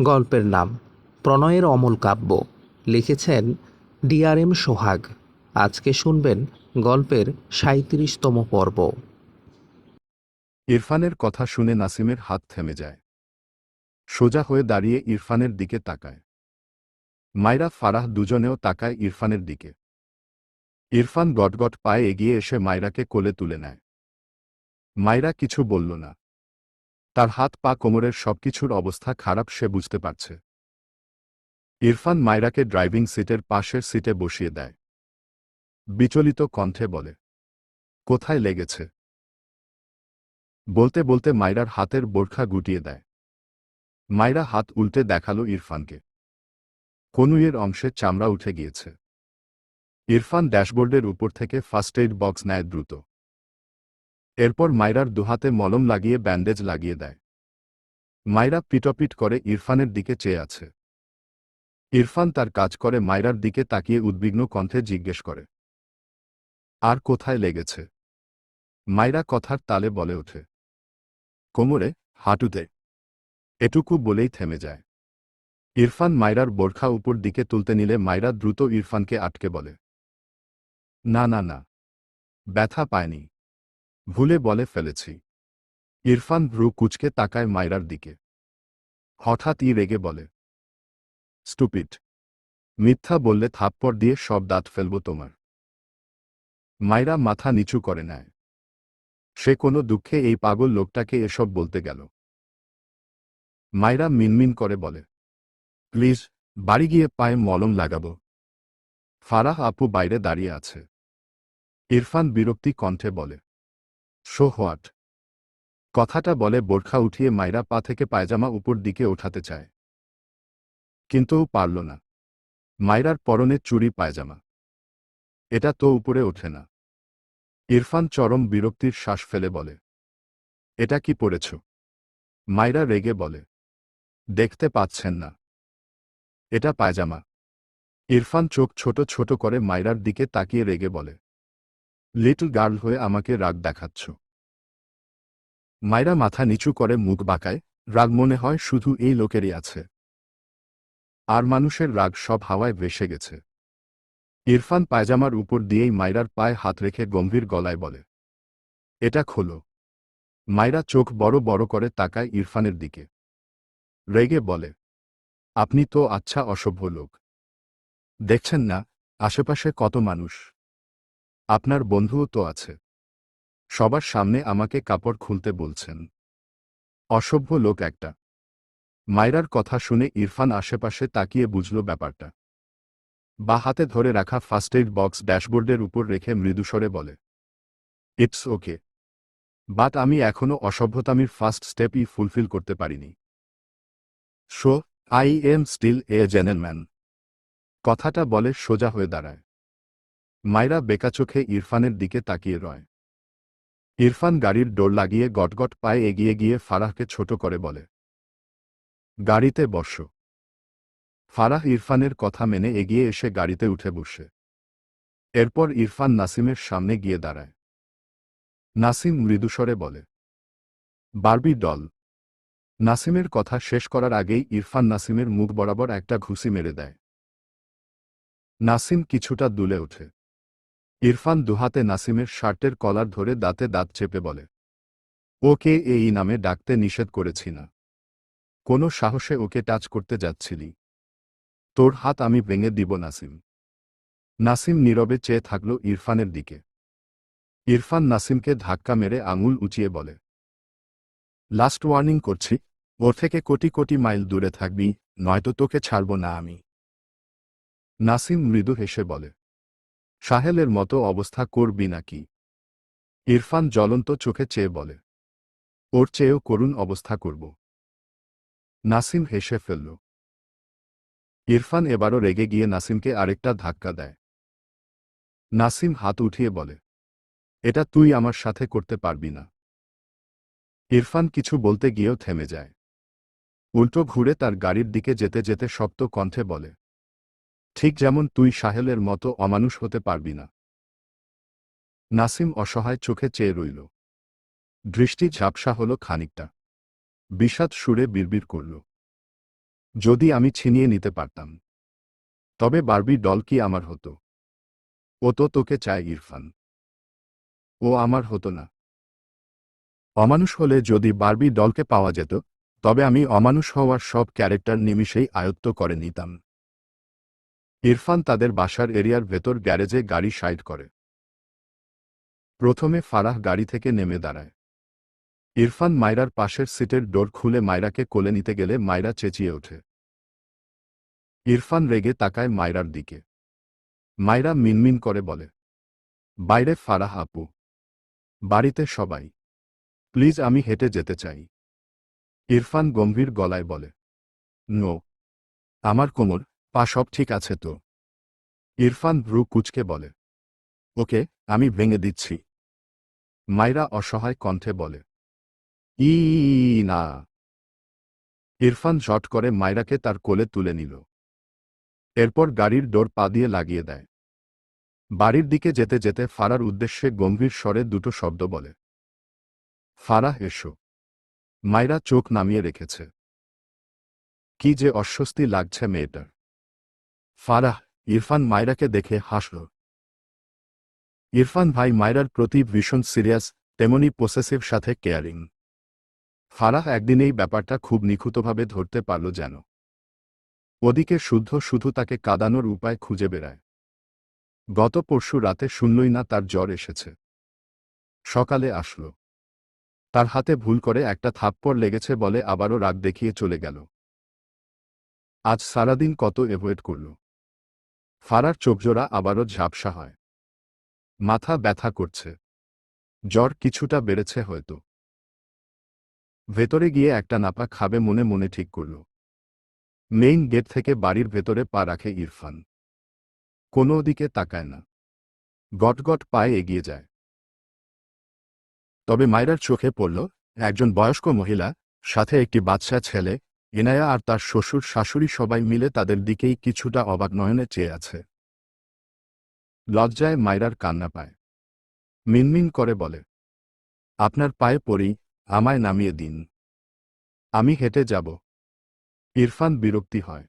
গল্পের নাম প্রণয়ের অমল কাব্য। লিখেছেন ডিআরএম সোহাগ। আজকে শুনবেন গল্পের সাঁত্রিশতম পর্ব। ইরফানের কথা শুনে নাসিমের হাত থেমে যায়। সোজা হয়ে দাঁড়িয়ে ইরফানের দিকে তাকায়। মাইরা ফারাহ দুজনেও তাকায় ইরফানের দিকে। ইরফান গটগট পায়ে এগিয়ে এসে মাইরাকে কোলে তুলে নেয়। মাইরা কিছু বলল না। তার হাত পা কোমরের সবকিছুর অবস্থা খারাপ সে বুঝতে পারছে। ইরফান মাইরাকে ড্রাইভিং সিটের পাশের সিটে বসিয়ে দেয়। বিচলিত কণ্ঠে বলে, কোথায় লেগেছে? বলতে বলতে মাইরার হাতের বোরখা গুটিয়ে দেয়। মাইরা হাত উল্টে দেখাল ইরফানকে। কনুইয়ের অংশে চামড়া উঠে গিয়েছে। ইরফান ড্যাশবোর্ডের উপর থেকে ফার্স্ট এইড বক্স নেয় দ্রুত। এরপর মাইরার দুহাতে মলম লাগিয়ে ব্যান্ডেজ লাগিয়ে দেয়। মাইরা পিটপিট করে ইরফানের দিকে চেয়ে আছে। ইরফান তার কাজ করে মাইরার দিকে তাকিয়ে উদ্বিগ্ন কণ্ঠে জিজ্ঞেস করে, আর কোথায় লেগেছে? মাইরা কথার তালে বলে ওঠে, কোমরে, হাঁটুতে। এটুকু বলেই থেমে যায়। ইরফান মাইরার বোরখা উপর দিকে তুলতে নিলে মাইরা দ্রুত ইরফানকে আটকে বলে, না না না, ব্যথা পায়নি। ভুলে বলে ফেলেছি। ইরফান ভ্রু কুচকে তাকায় মাইরার দিকে। হঠাৎ ই রেগে বলে, স্টুপিড, মিথ্যা বললে থাপ্পড় দিয়ে সব দাঁত ফেলব তোমার। মাইরা মাথা নিচু করে নেয়। সে কোনো দুঃখে এই পাগল লোকটাকে এসব বলতে গেল। মাইরা মিনমিন করে বলে, প্লিজ, বাড়ি গিয়ে পায়ে মলম লাগাবো। ফারাহ আপু বাইরে দাঁড়িয়ে আছে। ইরফান বিরক্তি কণ্ঠে বলে শো হোয়াট? কথাটা বলে বোরখা উঠিয়ে মাইরা পা থেকে পায়জামা উপর দিকে ওঠাতে চায়। কিন্তু পারল না। মাইরার পরনে চুরি পায়জামা। এটা তো উপরে ওঠে না। ইরফান চরম বিরক্তির শ্বাস ফেলে বলে, এটা কি পড়েছ? মাইরা রেগে বলে, দেখতে পাচ্ছেন না। এটা পায়জামা। ইরফান চোখ ছোট ছোট করে মাইরার দিকে তাকিয়ে রেগে বলে লিটল গার্ল হয়ে আমাকে রাগ দেখাচ্ছ। মাইরা মাথা নিচু করে মুখ বাঁকায়, রাগ মনে হয় শুধু এই লোকেরই আছে। আর মানুষের রাগ সব হাওয়ায় ভেসে গেছে। ইরফান পায়জামার উপর দিয়েই মাইরার পায়ে হাত রেখে গম্ভীর গলায় বলে, এটা খোলো। মাইরা চোখ বড় বড় করে তাকায় ইরফানের দিকে। রেগে বলে, আপনি তো আচ্ছা অসভ্য লোক। দেখছেন না, আশেপাশে কত মানুষ? আপনার বন্ধুও তো আছে। সবার সামনে আমাকে কাপড় খুলতে বলছেন। অসভ্য লোক একটা। মাইরার কথা শুনে ইরফান আশেপাশে তাকিয়ে বুঝল ব্যাপারটা। বা হাতে ধরে রাখা ফার্স্ট এইড বক্স ড্যাশবোর্ডের উপর রেখে মৃদুস্বরে বলে ইটস ওকে বাট আমি এখনও অসভ্যতামির ফার্স্ট স্টেপই ফুলফিল করতে পারিনি। So I am still a gentleman কথাটা বলে সোজা হয়ে দাঁড়ায়। মাইরা বেকা চোখে ইরফানের দিকে তাকিয়ে রয়। ইরফান গাড়ির ডোর লাগিয়ে গটগট পায়ে এগিয়ে গিয়ে ফারাহকে ছোট করে বলে, গাড়িতে বস। ফারাহ ইরফানের কথা মেনে এগিয়ে এসে গাড়িতে উঠে বসে। এরপর ইরফান নাসিমের সামনে গিয়ে দাঁড়ায়। নাসিম মৃদুস্বরে বলে, বারবি ডল। নাসিমের কথা শেষ করার আগেই ইরফান নাসিমের মুখ বরাবর একটা ঘুষি মেরে দেয়। নাসিম কিছুটা দুলে ওঠে। ইরফান দুহাতে নাসিমের শার্টের কলার ধরে দাঁতে দাঁত চেপে বলে, ওকে এই নামে ডাকতে নিষেধ করেছি না। কোনো সাহসে ওকে টাচ করতে যাচ্ছিলি। তোর হাত আমি ভেঙে দিব নাসিম। নাসিম নীরবে চেয়ে থাকল ইরফানের দিকে। ইরফান নাসিমকে ধাক্কা মেরে আঙুল উঁচিয়ে বলে লাস্ট ওয়ার্নিং করছি, ওর থেকে কোটি কোটি মাইল দূরে থাকবি, নয়তো তোকে ছাড়ব না আমি। নাসিম মৃদু হেসে বলে সাহেলের মতো অবস্থা করবি নাকি? ইরফান জ্বলন্ত চোখে চেয়ে বলে। ওর চেয়েও করুণ অবস্থা করব। নাসিম হেসে ফেলল। ইরফান এবারও রেগে গিয়ে নাসিমকে আরেকটা ধাক্কা দেয়। নাসিম হাত উঠিয়ে বলে, এটা তুই আমার সাথে করতে পারবি না। ইরফান কিছু বলতে গিয়েও থেমে যায়। উল্টো ঘুরে তার গাড়ির দিকে যেতে যেতে শক্ত কণ্ঠে বলে ঠিক যেমন তুই সাহেলের মতো অমানুষ হতে পারবি না। নাসিম অসহায় চোখে চেয়ে রইল। দৃষ্টি ঝাপসা হল খানিকটা। বিষাদ সুরে বিড়বিড় করল। যদি আমি ছিনিয়ে নিতে পারতাম। তবে বারবি ডল কি আমার হতো? ও তো তোকে চায় ইরফান। ও আমার হতো না। অমানুষ হলে যদি বারবি ডলকে পাওয়া যেত, তবে আমি অমানুষ হওয়ার সব ক্যারেক্টার নিমিষেই আয়ত্ত করে নিতাম। ইরফান তাদের বাসার এরিয়ার ভেতর গ্যারেজে গাড়ি সাইড করে। প্রথমে ফারাহ গাড়ি থেকে নেমে দাঁড়ায়। ইরফান মায়রার পাশের সিটের ডোর খুলে মায়রাকে কোলে নিতে গেলে মায়রা চেঁচিয়ে ওঠে। ইরফান রেগে তাকায় মায়রার দিকে। মায়রা মিনমিন করে বলে, বাইরে ফারাহ আপু, বাড়িতে সবাই। প্লিজ আমি হেঁটে যেতে চাই। ইরফান গম্ভীর গলায় বলে, নো, আমার কোমর পা সব ঠিক আছে তো? ইরফান ভ্রু কুচকে বলে। ওকে, আমি ভেঙে দিচ্ছি। মাইরা অসহায় কণ্ঠে বলে। ই, না। ইরফান শট করে মাইরাকে তার কোলে তুলে নিল। এরপর গাড়ির ডোর পা দিয়ে লাগিয়ে দেয়। বাড়ির দিকে যেতে যেতে ফারার উদ্দেশ্যে গম্ভীর স্বরে দুটো শব্দ বলে। ফারাহ এসো। মাইরা চোখ নামিয়ে রেখেছে। কি যে অস্বস্তি লাগছে মেয়েটার। ফারাহ, ইরফান মায়রাকে দেখে হাসল। ইরফান ভাই মায়রার প্রতি ভীষণ সিরিয়াস, তেমনি পোসেসিভ সাথে কেয়ারিং ফারাহ একদিন এই ব্যাপারটা খুব নিখুঁতভাবে ধরতে পারল যেন। ওদিকে শুদ্ধ শুধু তাকে কাদানোর উপায় খুঁজে বেড়ায়। গত পরশু রাতে শুনলই না তার জ্বর এসেছে। সকালে আসলো। তার হাতে ভুল করে একটা থাপ্পড় লেগেছে বলে আবারও রাগ দেখিয়ে চলে গেল। আজ সারাদিন কত এভয়েড করল। ফারার চোখজোড়া আবারও ঝাপসা হয়। মাথা ব্যথা করছে। জ্বর কিছুটা বেড়েছে হয়তো। ভেতরে গিয়ে একটা নাপা খাবে মনে মনে ঠিক করল। মেইন গেট থেকে বাড়ির ভেতরে পা রাখে ইরফান। কোনো দিকে তাকায় না। গটগট পায়ে এগিয়ে যায়। তবে মায়রার চোখে পড়ল, একজন বয়স্ক মহিলা, সাথে একটি বাচ্চা ছেলে ইনায়া আর তার শ্বশুর শাশুড়ি সবাই মিলে তাদের দিকেই কিছুটা অবাক নয়নে চেয়ে আছে। লজ্জায় মায়রার কান্না পায়। মিনমিন করে বলে, আপনার পায়ে পড়ি, আমায় নামিয়ে দিন। আমি হেঁটে যাব। ইরফান বিরক্তি হয়।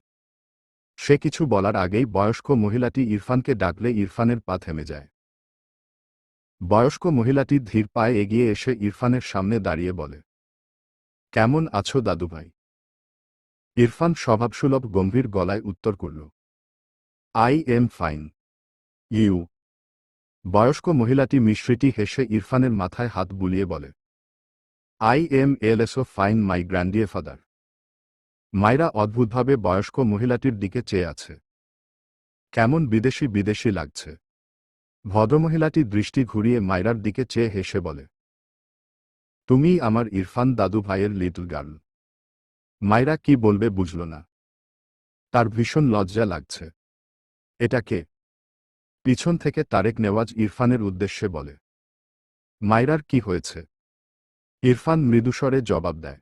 সে কিছু বলার আগেই বয়স্ক মহিলাটি ইরফানকে ডাকলে ইরফানের পা থেমে যায়। বয়স্ক মহিলাটি ধীর পায়ে এগিয়ে এসে ইরফানের সামনে দাঁড়িয়ে বলে, কেমন আছো দাদুভাই? ইরফান স্বভাবসুলভ গম্ভীর গলায় উত্তর করল, আই এম ফাইন। ইউ। বয়স্ক মহিলাটি মিশ্রিটি হেসে ইরফানের মাথায় হাত বুলিয়ে বলে, I am also fine my গ্র্যান্ডিয়ে father. মাইরা অদ্ভুতভাবে বয়স্ক মহিলাটির দিকে চেয়ে আছে। কেমন বিদেশি বিদেশি লাগছে। ভদ্রমহিলাটি দৃষ্টি ঘুরিয়ে মায়রার দিকে চেয়ে হেসে বলে, তুমি আমার ইরফান দাদু ভাইয়ের লিটল গার্ল। মায়রা কি বলবে বুঝল না। তার ভীষণ লজ্জা লাগছে। এটা কে? পিছন থেকে তারেক নেওয়াজ ইরফানের উদ্দেশ্যে বলে। মায়রার কি হয়েছে? ইরফান মৃদুস্বরে জবাব দেয়।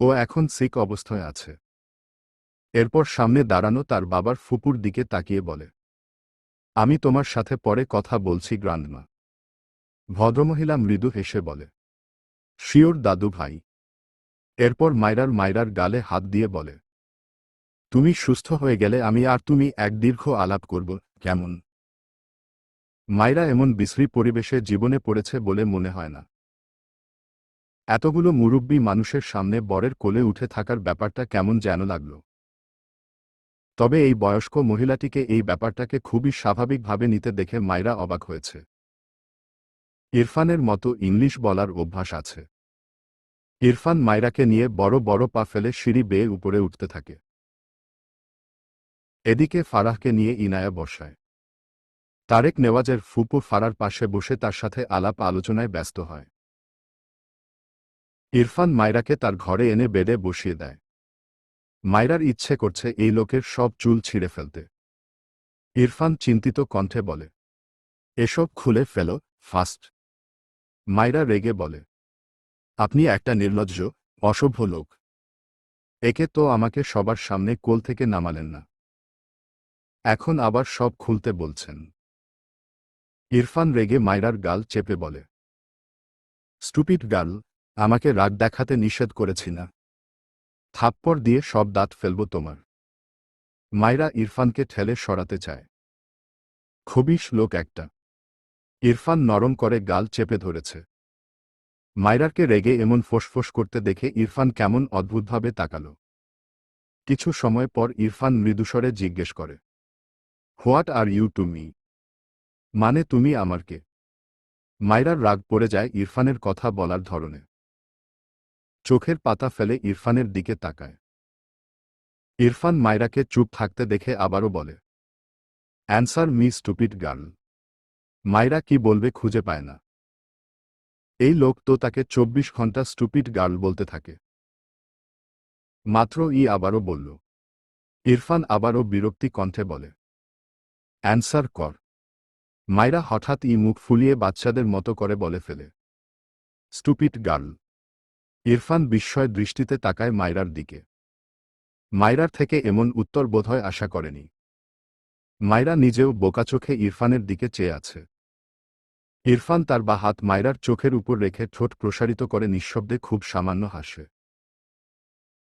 ও এখন সিক অবস্থায় আছে। এরপর সামনে দাঁড়ানো তার বাবার ফুপুর দিকে তাকিয়ে বলে। আমি তোমার সাথে পরে কথা বলছি গ্রান্ডমা। ভদ্রমহিলা মৃদু হেসে বলে। শিওর দাদু ভাই। এরপর মায়রার মায়রার গালে হাত দিয়ে বলে, তুমি সুস্থ হয়ে গেলে আমি আর তুমি এক দীর্ঘ আলাপ করব, কেমন? মায়রা এমন বিশ্রী পরিবেশে জীবনে পড়েছে বলে মনে হয় না। এতগুলো মুরব্বী মানুষের সামনে বরের কোলে উঠে থাকার ব্যাপারটা কেমন যেন লাগল। তবে এই বয়স্ক মহিলাটিকে এই ব্যাপারটাকে খুবই স্বাভাবিকভাবে নিতে দেখে মায়রা অবাক হয়েছে। ইরফানের মতো ইংলিশ বলার অভ্যাস আছে। ইরফান মায়রাকে নিয়ে বড় বড় পা ফেলে সিঁড়ি বেয়ে উপরে উঠতে থাকে। এদিকে ফারাহকে নিয়ে ইনায়া বসায়। তারেক নেওয়াজের ফুপু ফারার পাশে বসে তার সাথে আলাপ আলোচনায় ব্যস্ত হয়। ইরফান মায়রাকে তার ঘরে এনে বেডে বসিয়ে দেয়। মায়রার ইচ্ছে করছে এই লোকের সব চুল ছিঁড়ে ফেলতে। ইরফান চিন্তিত কণ্ঠে বলে, এসব খুলে ফেলো, ফাস্ট। মায়রা রেগে বলে আপনি একটা নির্লজ্জ, অসভ্য লোক। একে তো আমাকে সবার সামনে কোল থেকে নামালেন না। এখন আবার সব খুলতে বলছেন। ইরফান রেগে মায়রার গাল চেপে বলে, স্টুপিড গার্ল, আমাকে রাগ দেখাতে নিষেধ করেছি না। থাপ্পড় দিয়ে সব দাঁত ফেলব তোমার। মাইরা ইরফানকে ঠেলে সরাতে চায়। খবিশ লোক একটা। ইরফান নরম করে গাল চেপে ধরেছে। মাইরাকে রেগে এমন ফোঁসফোঁস করতে দেখে ইরফান কেমন অদ্ভুতভাবে তাকাল। কিছু সময় পর ইরফান মৃদুস্বরে জিজ্ঞেস করে, what are you to me? মানে তুমি আমারকে? মাইরার রাগ পড়ে যায় ইরফানের কথা বলার ধরনে। চোখের পাতা ফেলে ইরফানের দিকে তাকায়। ইরফান মাইরাকে চুপ থাকতে দেখে আবারও বলে, অ্যান্সার মি স্টুপিড গার্ল। মাইরা কি বলবে খুঁজে পায় না। এই লোক তো তাকে চব্বিশ ঘণ্টা স্টুপিড গার্ল বলতে থাকে। মাত্র ই আবারও বলল। ইরফান আবারও বিরক্তি কণ্ঠে বলে, অ্যান্সার কর। মাইরা হঠাৎ ই মুখ ফুলিয়ে বাচ্চাদের মতো করে বলে ফেলে, স্টুপিড গার্ল। ইরফান বিস্ময় দৃষ্টিতে তাকায় মাইরার দিকে। মাইরার থেকে এমন উত্তর বোধহয় আশা করেনি। মাইরা নিজেও বোকাচোখে ইরফানের দিকে চেয়ে আছে। ইরফান তার বা হাত মাইরার চোখের উপর রেখে ঠোঁট প্রসারিত করে নিঃশব্দে খুব সামান্য হাসে।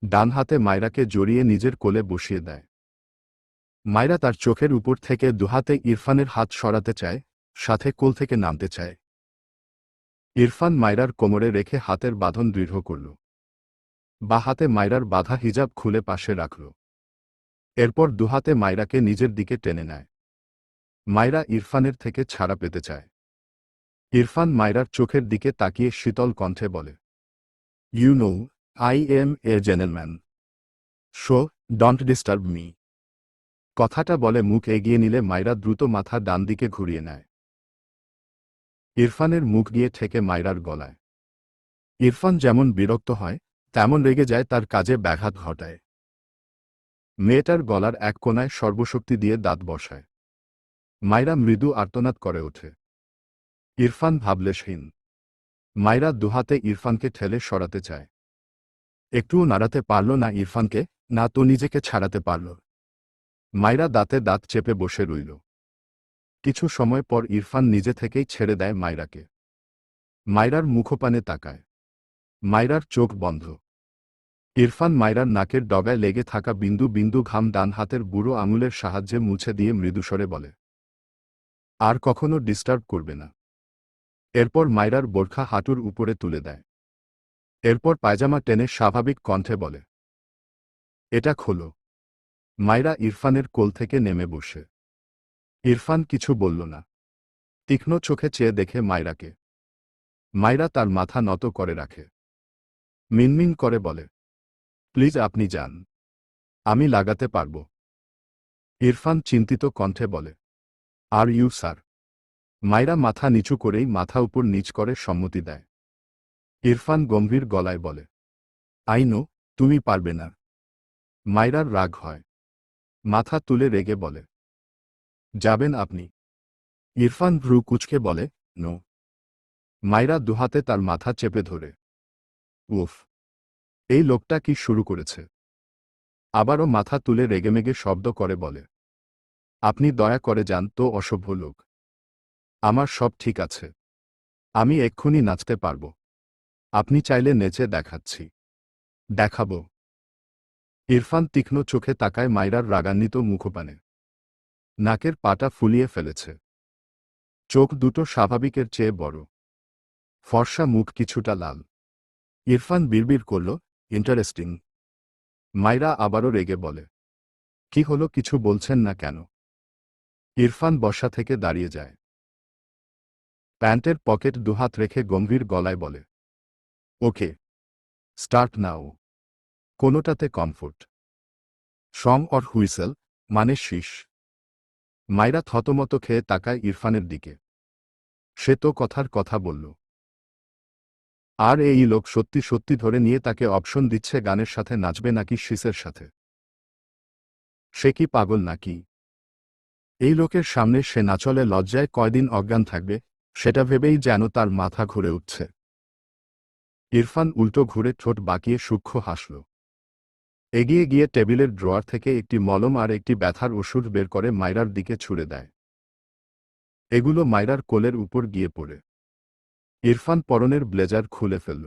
ডান হাতে মাইরাকে জড়িয়ে নিজের কোলে বসিয়ে দেয়। মাইরা তার চোখের উপর থেকে দুহাতে ইরফানের হাত সরাতে চায়, সাথে কোল থেকে নামতে চায়। ইরফান মায়রার কোমরে রেখে হাতের বাঁধন দৃঢ় করল। বা হাতে মাইরার বাধা হিজাব খুলে পাশে রাখল। এরপর দুহাতে মাইরাকে নিজের দিকে টেনে নেয়। মাইরা ইরফানের থেকে ছাড়া পেতে চায়। ইরফান মাইরার চোখের দিকে তাকিয়ে শীতল কণ্ঠে বলে you know I am a gentleman so don't disturb me কথাটা বলে মুখ এগিয়ে নিলে মাইরা দ্রুত মাথা ডান দিকে ঘুরিয়ে নেয়। ইরফানের মুখ গিয়ে ঠেকে মাইরার গলায়। ইরফান যেমন বিরক্ত হয়, তেমন রেগে যায় তার কাজে ব্যাঘাত ঘটায়। মেয়েটার গলার এক কোনায় সর্বশক্তি দিয়ে দাঁত বসায়। মাইরা মৃদু আর্তনাদ করে ওঠে। ইরফান ভাবলেশহীন মাইরা দুহাতে ইরফানকে ঠেলে সরাতে চায়। একটুও নাড়াতে পারল না ইরফানকে, না তো নিজেকে ছাড়াতে পারল। মাইরা দাঁতে দাঁত চেপে বসে রইল। কিছু সময় পর ইরফান নিজে থেকেই ছেড়ে দেয় মাইরাকে। মাইরার মুখপানে তাকায়। মাইরার চোখ বন্ধ। ইরফান মাইরার নাকের ডগায় লেগে থাকা বিন্দু বিন্দু ঘাম ডান হাতের বুড়ো আঙুলের সাহায্যে মুছে দিয়ে মৃদুস্বরে বলে, আর কখনো ডিস্টার্ব করবে না। এরপর মাইরার বোরখা হাঁটুর উপরে তুলে দেয়। এরপর পায়জামা টেনে স্বাভাবিক কণ্ঠে বলে, এটা খোলো। মাইরা ইরফানের কোল থেকে নেমে বসে। ইরফান কিছু বলল না। তীক্ষ্ণ চোখে চেয়ে দেখে মাইরাকে। মাইরা তার মাথা নত করে রাখে। মিনমিন করে বলে, প্লিজ আপনি যান। আমি লাগাতে পারব। ইরফান চিন্তিত কণ্ঠে বলে, আর ইউ, স্যার? মাইরা মাথা নিচু করেই মাথা উপর নিচ করে সম্মতি দেয়। ইরফান গম্ভীর গলায় বলে, আইনো, তুমি পারবে না। মাইরার রাগ হয়। মাথা তুলে রেগে বলে, যাবেন আপনি। ইরফান ভ্রু কুচকে বলে, নো। মাইরা দুহাতে তার মাথা চেপে ধরে, উফ, এই লোকটা কি শুরু করেছে? আবারও মাথা তুলে রেগেমেগে শব্দ করে বলে, আপনি দয়া করে যান, তো অসভ্য লোক। আমার সব ঠিক আছে। আমি এক্ষুনি নাচতে পারব। আপনি চাইলে নেচে দেখাচ্ছি। দেখাবো। ইরফান তীক্ষ্ণ চোখে তাকায় মাইরার রাগান্বিত মুখপানে। নাকের পাটা ফুলিয়ে ফেলেছে। চোখ দুটো স্বাভাবিকের চেয়ে বড়। ফর্সা মুখ কিছুটা লাল। ইরফান বিড়বিড় করল, ইন্টারেস্টিং। মাইরা আবারও রেগে বলে, কি হলো, কিছু বলছেন না কেন? ইরফান বসা থেকে দাঁড়িয়ে যায়। প্যান্টের পকেট দুহাত রেখে গম্ভীর গলায় বলে, ওকে, স্টার্ট নাও। কোনোটাতে কমফোর্ট। সং অর হুইসেল মানে শীষ। মাইরা থতমত খেয়ে তাকায় ইরফানের দিকে। সে তো কথার কথা বলল। আর এই লোক সত্যি সত্যি ধরে নিয়ে তাকে অপশন দিচ্ছে গানের সাথে নাচবে নাকি শীষের সাথে। সে কি পাগল নাকি? এই লোকের সামনে সে নাচলে লজ্জায় কয়দিন অজ্ঞান থাকবে সেটা ভেবেই যেন তার মাথা ঘুরে উঠছে। ইরফান উল্টো ঘুরে ঠোঁট বাঁকিয়ে সূক্ষ্ম হাসল। এগিয়ে গিয়ে টেবিলের ড্রয়ার থেকে একটি মলম আর একটি ব্যথার ওষুধ বের করে মাইরার দিকে ছুড়ে দেয়। এগুলো মাইরার কোলের উপর গিয়ে পড়ে। ইরফান পরনের ব্লেজার খুলে ফেলল।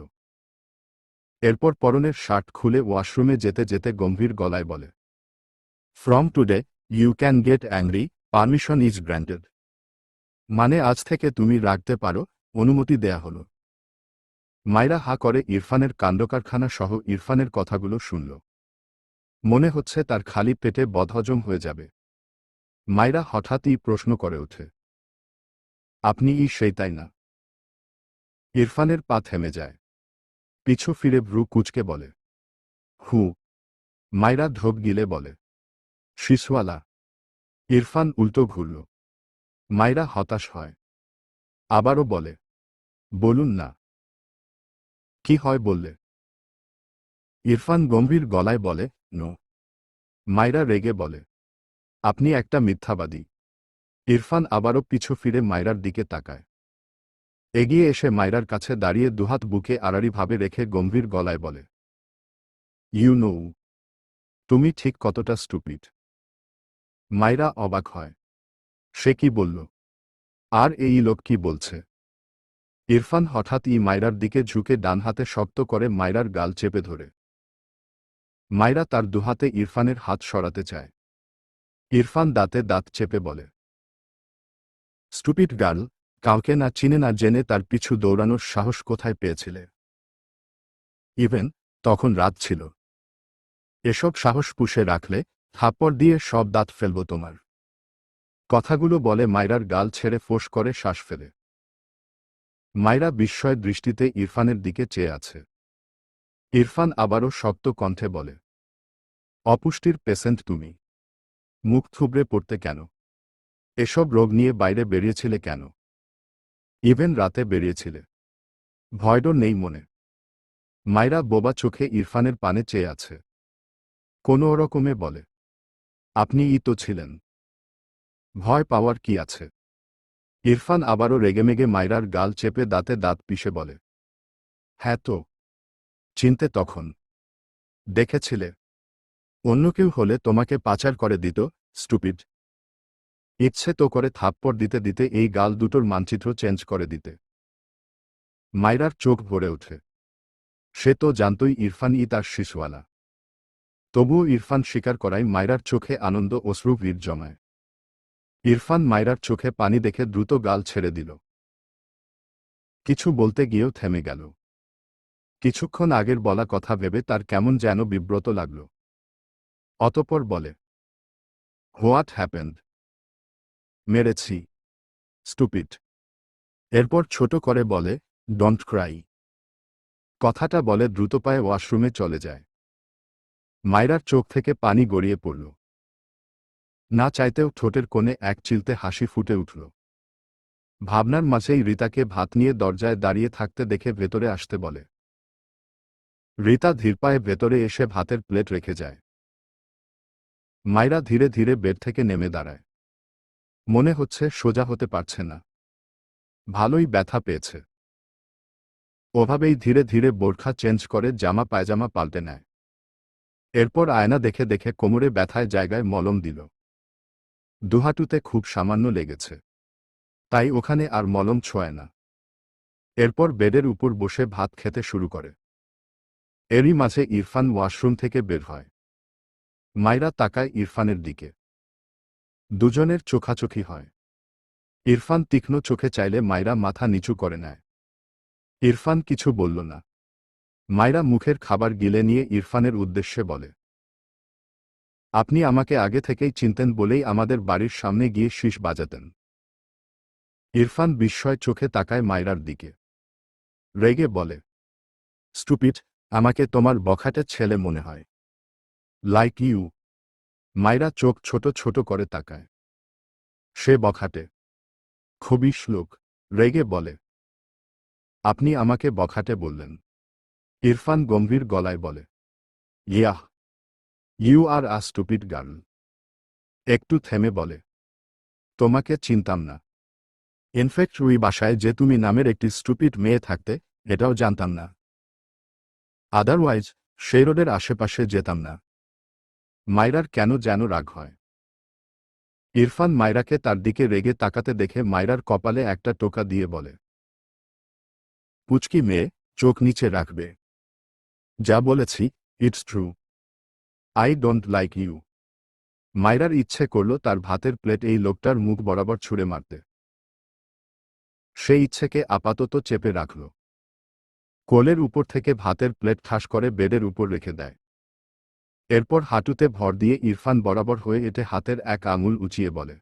এরপর পরনের শার্ট খুলে ওয়াশরুমে যেতে যেতে গম্ভীর গলায় বলে from today you can get angry permission is granted মানে আজ থেকে তুমি রাখতে পারো, অনুমতি দেয়া হলো। মাইরা হা করে ইরফানের কাণ্ডকারখানা সহ ইরফানের কথাগুলো শুনল। মনে হচ্ছে তার খালি পেটে বদহজম হয়ে যাবে। মাইরা হঠাৎই প্রশ্ন করে ওঠে। আপনি ই সেই তাই না। ইরফানের পা থেমে যায়। পিছু ফিরে ভ্রু কুচকে বলে। হু। মাইরা ঢোক গিলে বলে। শিশওয়ালা। ইরফান উল্টো ঘুরল। মাইরা হতাশ হয়। আবারও বলে, বলুন না। কি হয়? বললে। ইরফান গম্ভীর গলায় বলে, নো। মাইরা রেগে বলে, আপনি একটা মিথ্যাবাদী। ইরফান আবারও পিছু ফিরে মাইরার দিকে তাকায়। এগিয়ে এসে মাইরার কাছে দাঁড়িয়ে দুহাত বুকে আড়াড়িভাবে রেখে গম্ভীর গলায় বলে ইউ নো তুমি ঠিক কতটা স্টুপিড মাইরা অবাক হয়। সে কি বলল? আর এই লোক কি বলছে? ইরফান হঠাৎ ই মাইরার দিকে ঝুঁকে ডান হাতে শক্ত করে মাইরার গাল চেপে ধরে। মাইরা তার দুহাতে ইরফানের হাত সরাতে চায়। ইরফান দাঁতে দাঁত চেপে বলে, স্টুপিড গার্ল, কাউকে না চিনে না জেনে তার পিছু দৌড়ানোর সাহস কোথায় পেয়েছিলে? ইভেন তখন রাত ছিল। এসব সাহস পুষে রাখলে থাপ্পড় দিয়ে সব দাঁত ফেলব তোমার। কথাগুলো বলে মাইরার গাল ছেড়ে ফোঁস করে শ্বাস ফেলে। মাইরা বিস্ময় দৃষ্টিতে ইরফানের দিকে চেয়ে আছে। ইরফান আবারও শক্ত কণ্ঠে বলে, অপুষ্টির পেশেন্ট তুমি। মুখ থুবড়ে পড়তে কেন? এসব রোগ নিয়ে বাইরে বেরিয়েছিলে কেন? ইভেন রাতে বেরিয়েছিলে। ভয়ডর নেই মনে। মাইরা বোবা চোখে ইরফানের পানে চেয়ে আছে। কোনো রকমে বলে ই তো ছিলেন। ভয় পাওয়ার কি আছে? ইরফান আবারও রেগেমেগে মাইরার গাল চেপে দাঁতে দাঁত পিষে বলে হ্যাঁ তো, চিনতে তখন। দেখেছিলে? অন্য কেউ হলে তোমাকে পাচার করে দিত, স্টুপিড। ইচ্ছে তো করে থাপ্পড় দিতে দিতে এই গাল দুটোর মানচিত্র চেঞ্জ করে দিতে। মাইরার চোখ ভরে ওঠে। সে তো জানতই ইরফান ই তার শিশুয়ালা তবুও ইরফান স্বীকার করায় মাইরার চোখে আনন্দ অশ্রু ভিড় জমায়। ইরফান মাইরার চোখে পানি দেখে দ্রুত গাল ছেড়ে দিল। কিছু বলতে গিয়েও থেমে গেল। কিছুক্ষণ আগের বলা কথা ভেবে তার কেমন যেন বিব্রত লাগল। অতপর বলে, হোয়াট হ্যাপেন্ড? মেরেছি, স্টুপিড। এরপর ছোট করে বলে, ডন্ট ক্রাই। কথাটা বলে দ্রুত পায়ে ওয়াশরুমে চলে যায়। মাইরার চোখ থেকে পানি গড়িয়ে পড়ল। না চাইতেও ঠোঁটের কোণে এক চিলতে হাসি ফুটে উঠল। ভাবনার মাঝেই রিতাকে ভাত নিয়ে দরজায় দাঁড়িয়ে থাকতে দেখে ভেতরে আসতে বলে। রিতা ধীরপায়ে ভেতরে এসে ভাতের প্লেট রেখে যায়। মাইরা ধীরে ধীরে বেড থেকে নেমে দাঁড়ায়। মনে হচ্ছে সোজা হতে পারছে না। ভালোই ব্যথা পেয়েছে। ওভাবেই ধীরে ধীরে বোরখা চেঞ্জ করে জামা পায়জামা পাল্টে নেয়। এরপর আয়না দেখে দেখে কোমরে ব্যথায় জায়গায় মলম দিল। দুহাটুতে খুব সামান্য লেগেছে। তাই ওখানে আর মলম ছোঁয় না। এরপর বেডের উপর বসে ভাত খেতে শুরু করে। এরই মাঝে ইরফান ওয়াশরুম থেকে বের হয়। মাইরা তাকায় ইরফানের দিকে। দুজনের চোখাচোখি হয়। ইরফান তীক্ষ্ণ চোখে চাইলে মাইরা মাথা নিচু করে নেয়। ইরফান কিছু বলল না। মাইরা মুখের খাবার গিলে নিয়ে ইরফানের উদ্দেশ্যে বলে আপনি আমাকে আগে থেকেই চিনতেন বলেই আমাদের বাড়ির সামনে গিয়ে শীষ বাজাতেন। ইরফান বিস্ময় চোখে তাকায় মায়রার দিকে। রেগে বলে স্টুপিট আমাকে তোমার বখাটে ছেলে মনে হয়। Like you. মায়রা চোখ ছোট ছোট করে তাকায়। সে বখাটে। খুবই শ্লোক। রেগে বলে, আপনি আমাকে বখাটে বললেন। ইরফান গম্ভীর গলায় বলে, yeah you are a stupid girl একটু থেমে বলে। তোমাকে চিনতাম না। ইনফ্যাক্ট ওই বাসায় যে তুমি নামের একটি স্টুপিড মেয়ে থাকতে, এটাও জানতাম না। আদারওয়াইজ সেই রোডের আশেপাশে যেতাম না। মাইরার কেন যেন রাগ হয়। ইরফান মাইরাকে তার দিকে রেগে তাকাতে দেখে মাইরার কপালে একটা টোকা দিয়ে বলে। পুচকি মেয়ে, চোখ নিচে রাখবে। যা বলেছি it's true I don't like you. মাইরার ইচ্ছে করল তার ভাতের প্লেট এই লোকটার মুখ বরাবর ছুঁড়ে মারতে। সেই ইচ্ছেকে আপাতত চেপে রাখল। কোলের উপর থেকে ভাতের প্লেট ঠাস করে বেডের উপর রেখে দেয়। এরপর হাঁটুতে ভর দিয়ে ইরফান বরাবর হয়ে এটে হাতের এক আঙুল উঁচিয়ে বলে,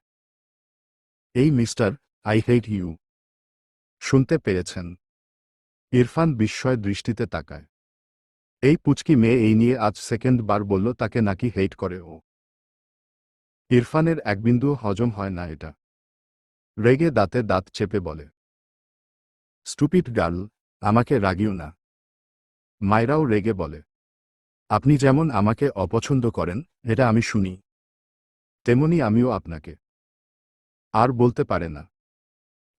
এই মিস্টার, আই হেট ইউ। শুনতে পেরেছেন ইরফান বিস্ময় দৃষ্টিতে তাকায়। এই পুচকি মেয়ে এই নিয়ে আজ সেকেন্ড বার বলল, তাকে নাকি হেট করে ও। ইরফানের এক বিন্দুও হজম হয় না এটা। রেগে দাঁতে দাঁত চেপে বলে স্টুপিড গার্ল আমাকে রাগিও না। মায়রাও রেগে বলে, আপনি যেমন আমাকে অপছন্দ করেন, এটা আমি শুনি। তেমনি আমিও আপনাকে। আর বলতে পারে না।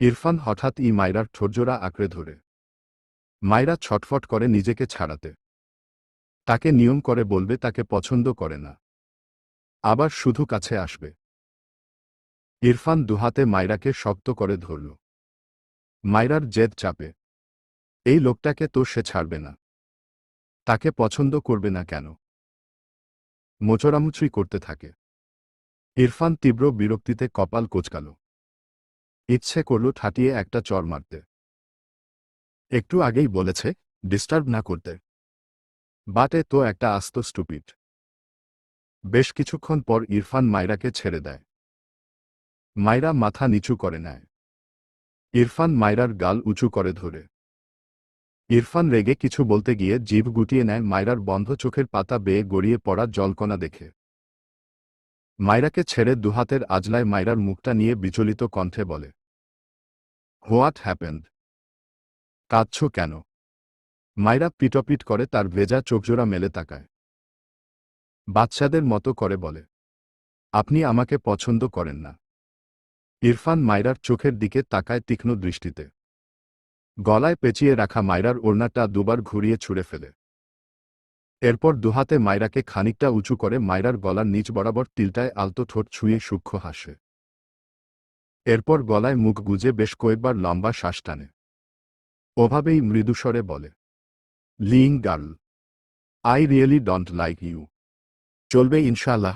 ইরফান হঠাৎ ই মায়রার ঠোরজোড়া আঁকড়ে ধরে। মায়রা ছটফট করে নিজেকে ছাড়াতে। তাকে নিয়ম করে বলবে, তাকে পছন্দ করে না। আবার শুধু কাছে আসবে। ইরফান দুহাতে মায়রাকে শক্ত করে ধরল। মায়রার জেদ চাপে। এই লোকটাকে তো সে ছাড়বে না। তাকে পছন্দ করবে না কেন? মোচরামুচরি করতে থাকে। ইরফান তীব্র বিরক্তিতে কপাল কোচকাল। ইচ্ছে করল ঠাটিয়ে একটা চর মারতে। একটু আগেই বলেছে, ডিস্টার্ব না করতে। বাটে তো একটা আস্ত স্টুপিড। বেশ কিছুক্ষণ পর ইরফান মায়রাকে ছেড়ে দেয়। মায়রা মাথা নিচু করে নেয়। ইরফান মায়রার গাল উঁচু করে ধরে। ইরফান রেগে কিছু বলতে গিয়ে জিভ গুটিয়ে নেয় মায়রার বন্ধ চোখের পাতা বেয়ে গড়িয়ে পড়া জলকণা দেখে। মায়রাকে ছেড়ে দুহাতের আজলায় মায়রার মুখটা নিয়ে বিচলিত কণ্ঠে বলে, হোয়াট হ্যাপেন্ড? কাঁদছ কেন? মায়রা পিটপিট করে তার ভেজা চোখজোড়া মেলে তাকায়। বাচ্চাদের মতো করে বলে, আপনি আমাকে পছন্দ করেন না। ইরফান মাইরার চোখের দিকে তাকায় তীক্ষ্ণ দৃষ্টিতে। গলায় পেঁচিয়ে রাখা মাইরার ওড়নাটা দুবার ঘুরিয়ে ছুঁড়ে ফেলে। এরপর দুহাতে মাইরাকে খানিকটা উঁচু করে মাইরার গলার নিচ বরাবর তিলটায় আলতো ঠোঁট ছুঁয়ে সূক্ষ্ম হাসে। এরপর গলায় মুখ গুজে বেশ কয়েকবার লম্বা শ্বাস টানে। ওভাবেই মৃদুস্বরে বলে link girl I really don't like you চলবে ইনশাল্লাহ